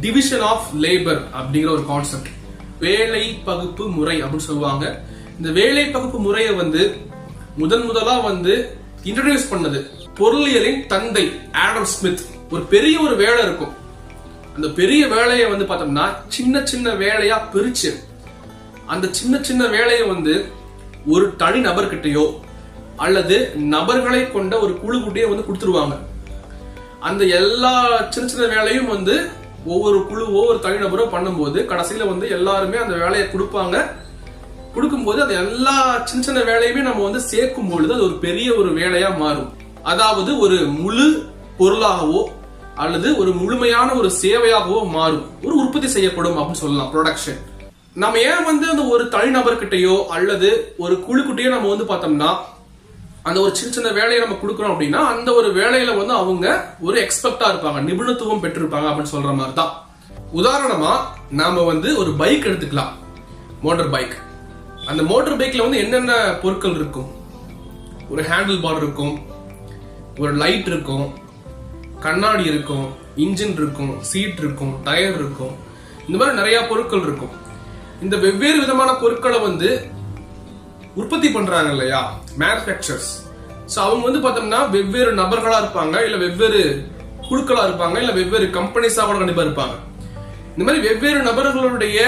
Division of labour அப்படிங்கிற ஒரு concept வேலை பகுப்பு முறை அப்படின்னு சொல்லுவாங்க. இந்த வேலை பகுப்பு முறையை வந்து முதன் முதலா வந்து இன்ட்ரடியூஸ் பண்ணது பொருளியலின் தந்தை ஆடம் ஸ்மித் ஒரு பெரிய ஒரு வேலை இருக்கும். அந்த பெரிய வேலையை வந்து பார்த்தோம்னா சின்ன சின்ன வேலையா பிரிச்சு அந்த சின்ன சின்ன வேலையை வந்து ஒரு தனி நபர்கிட்டயோ அல்லது நபர்களை கொண்ட ஒரு குழு குழுக்கிட்டயோ வந்து கொடுத்துருவாங்க. அந்த எல்லா சின்ன சின்ன வேலையும் வந்து ஒவ்வொரு குழுவோ ஒரு தனிநபரோ பண்ணும்போது கடைசியில வந்து எல்லாருமே அந்த வேலையை கொடுப்பாங்க. கொடுக்கும்போது அது எல்லா சின்ன சின்ன வேலையுமே நம்ம வந்து சேர்க்கும் பொழுது அது ஒரு பெரிய ஒரு வேலையா மாறும். அதாவது ஒரு முழு பொருளாகவோ அல்லது ஒரு முழுமையான ஒரு சேவையாகவோ மாறும். ஒரு உற்பத்தி செய்யப்படும் அப்படின்னு சொல்லலாம் ப்ரொடக்ஷன் நம்ம ஏன் வந்து அந்த ஒரு தனிநபர்கிட்டயோ அல்லது ஒரு குழுக்கிட்டயோ நம்ம வந்து பார்த்தோம்னா அந்த ஒரு சின்ன சின்ன வேலையை நம்ம கொடுக்குறோம் அப்படின்னா அந்த ஒரு வேலையில வந்து அவங்க ஒரு எக்ஸ்பெக்டா இருப்பாங்க நிபுணத்துவம் பெற்றிருப்பாங்க அப்படின்னு சொல்ற மாதிரி தான் உதாரணமா நாம வந்து ஒரு பைக் எடுத்துக்கலாம். மோட்டார் பைக் அந்த மோட்டார் பைக்ல வந்து என்னென்ன பொருட்கள் இருக்கும்? ஒரு ஹேண்டில் பார் இருக்கும் ஒரு லைட் இருக்கும் கண்ணாடி இருக்கும் இன்ஜின் இருக்கும் சீட் இருக்கும் டயர் இருக்கும். இந்த மாதிரி நிறைய பொருட்கள் இருக்கும். இந்த வெவ்வேறு விதமான பொருட்களை வந்து உற்பத்தி பண்றாங்க இல்லையா? மேனுஃபேக்சர்ஸ் ஸோ அவங்க வந்து பார்த்தோம்னா வெவ்வேறு நபர்களா இருப்பாங்க இல்லை வெவ்வேறு குழுக்களா இருப்பாங்க இல்லை வெவ்வேறு கம்பெனிஸாக கூட கண்டிப்பாக இருப்பாங்க. இந்த மாதிரி வெவ்வேறு நபர்களுடைய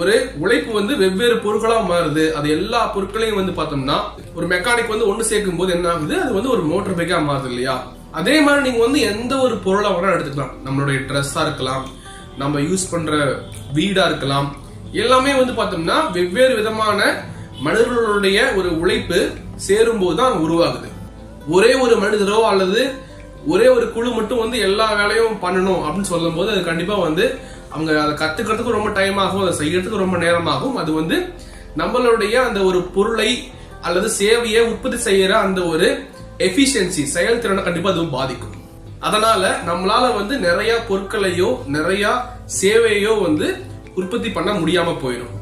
ஒரு உழைப்பு வந்து வெவ்வேறு பொருட்களாக மாறுது. அது எல்லா பொருட்களையும் வந்து பார்த்தோம்னா ஒரு மெக்கானிக் வந்து ஒன்று சேர்க்கும் போது என்ன ஆகுது? அது வந்து ஒரு மோட்டர் பைக்காக மாறுது இல்லையா? அதே மாதிரி நீங்கள் வந்து எந்த ஒரு பொருளாக வேணாலும் எடுத்துக்கலாம். நம்மளுடைய ட்ரெஸ்ஸாக இருக்கலாம் நம்ம யூஸ் பண்ணுற வீடாக இருக்கலாம். எல்லாமே வந்து பார்த்தோம்னா வெவ்வேறு விதமான மனிதர்களுடைய ஒரு உழைப்பு சேரும்போது தான் உருவாகுது. ஒரே ஒரு மனிதரோ அல்லது ஒரே ஒரு குழு மட்டும் வந்து எல்லா வேலையும் பண்ணணும் அப்படின்னு சொல்லும்போது அது கண்டிப்பா வந்து அவங்க அதை கத்துக்கிறதுக்கு ரொம்ப டைம் ஆகும் அதை செய்யறதுக்கு ரொம்ப நேரமாகும். அது வந்து நம்மளுடைய அந்த ஒரு பொருளை அல்லது சேவையை உற்பத்தி செய்யற அந்த ஒரு எஃபிஷியன்சி செயல்திறனை கண்டிப்பா அதுவும் பாதிக்கும். அதனால நம்மளால வந்து நிறைய பொருட்களையோ நிறைய சேவையோ வந்து உற்பத்தி பண்ண முடியாம போயிடும்.